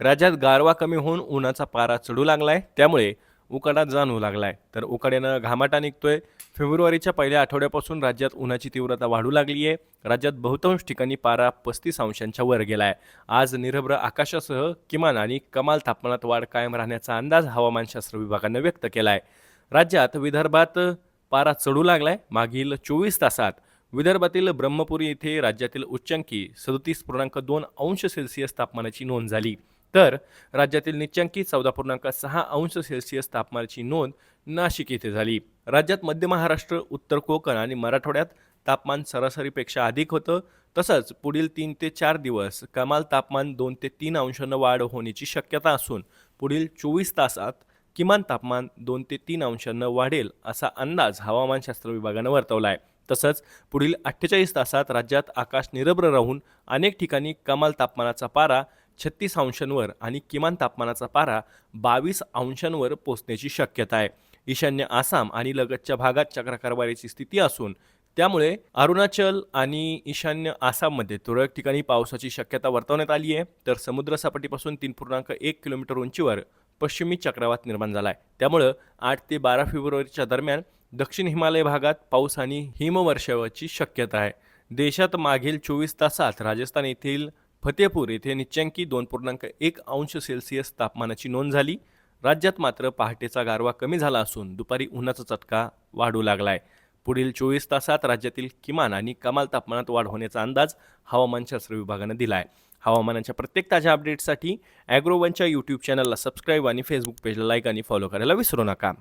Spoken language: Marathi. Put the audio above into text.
राज्यात गारवा कमी होऊन उन्हाचा पारा चढू लागलाय. त्यामुळे उकाडा जाणवू लागलाय. तर उकाड्यानं घामाटा निघतोय. फेब्रुवारीच्या पहिल्या आठवड्यापासून राज्यात उन्हाची तीव्रता वाढू लागली आहे राज्यात बहुतांश ठिकाणी पारा पस्तीस अंशांच्या वर गेलाय. आज निरभ्र आकाशासह किमान आणि कमाल तापमानात वाढ कायम राहण्याचा अंदाज हवामानशास्त्र विभागानं व्यक्त केलाय. राज्यात विदर्भात पारा चढू लागलाय. मागील चोवीस तासात विदर्भातील ब्रह्मपुरी येथे राज्यातील उच्चांकी सदतीस पूर्णांक दोन अंश सेल्सिअस तापमानाची नोंद झाली. तर राज्यातील निच्चांकी चौदा पूर्णांक सहा अंश सेल्सिअस तापमानाची नोंद नाशिक येथे झाली. राज्यात मध्य महाराष्ट्र उत्तर कोकण आणि मराठवाड्यात तापमान सरासरीपेक्षा अधिक होतं. तसंच पुढील तीन ते चार दिवस कमाल तापमान दोन ते तीन अंशानं वाढ होण्याची शक्यता असून पुढील चोवीस तासात किमान तापमान दोन ते तीन अंशांनं वाढेल असा अंदाज हवामानशास्त्र विभागानं वर्तवला आहे तसंच पुढील अठ्ठेचाळीस तासात राज्यात आकाश निरभ्र राहून अनेक ठिकाणी कमाल तापमानाचा पारा छत्तीस अंशांवर आणि किमान तापमानाचा पारा बावीस अंशांवर पोचण्याची शक्यता आहे. ईशान्य आसाम आणि लगतच्या भागात चक्रकारवारीची स्थिती असून त्यामुळे अरुणाचल आणि ईशान्य आसाममध्ये तुरळक ठिकाणी पावसाची शक्यता वर्तवण्यात आली आहे. तर समुद्रसपाटीपासून तीन पूर्णांक एक किलोमीटर उंचीवर पश्चिमी चक्रवात निर्माण झाला आहे. त्यामुळं आठ ते बारा फेब्रुवारीच्या दरम्यान दक्षिण हिमालय भागात पाऊस आणि हिमवर्षावाची शक्यता आहे. देशात मागील चोवीस तासात राजस्थान येथील फतेपूर येथे निच्चांकी दोन पूर्णांक एक अंश सेल्सिअस तापमानाची नोंद झाली. राज्यात मात्र पहाटेचा गारवा कमी झाला असून दुपारी उन्हाचा चटका वाढू लागलाय. पुढील चोवीस तासात राज्यातील किमान आणि कमाल तापमानात वाढ होण्याचा अंदाज हवामानशास्त्र विभागानं दिला आहे हवामानाच्या प्रत्येक ताज्या अपडेट्ससाठी ॲग्रोवनच्या यूट्यूब चॅनलला सबस्क्राईब आणि फेसबुक पेजला लाईक आणि फॉलो करायला विसरू नका.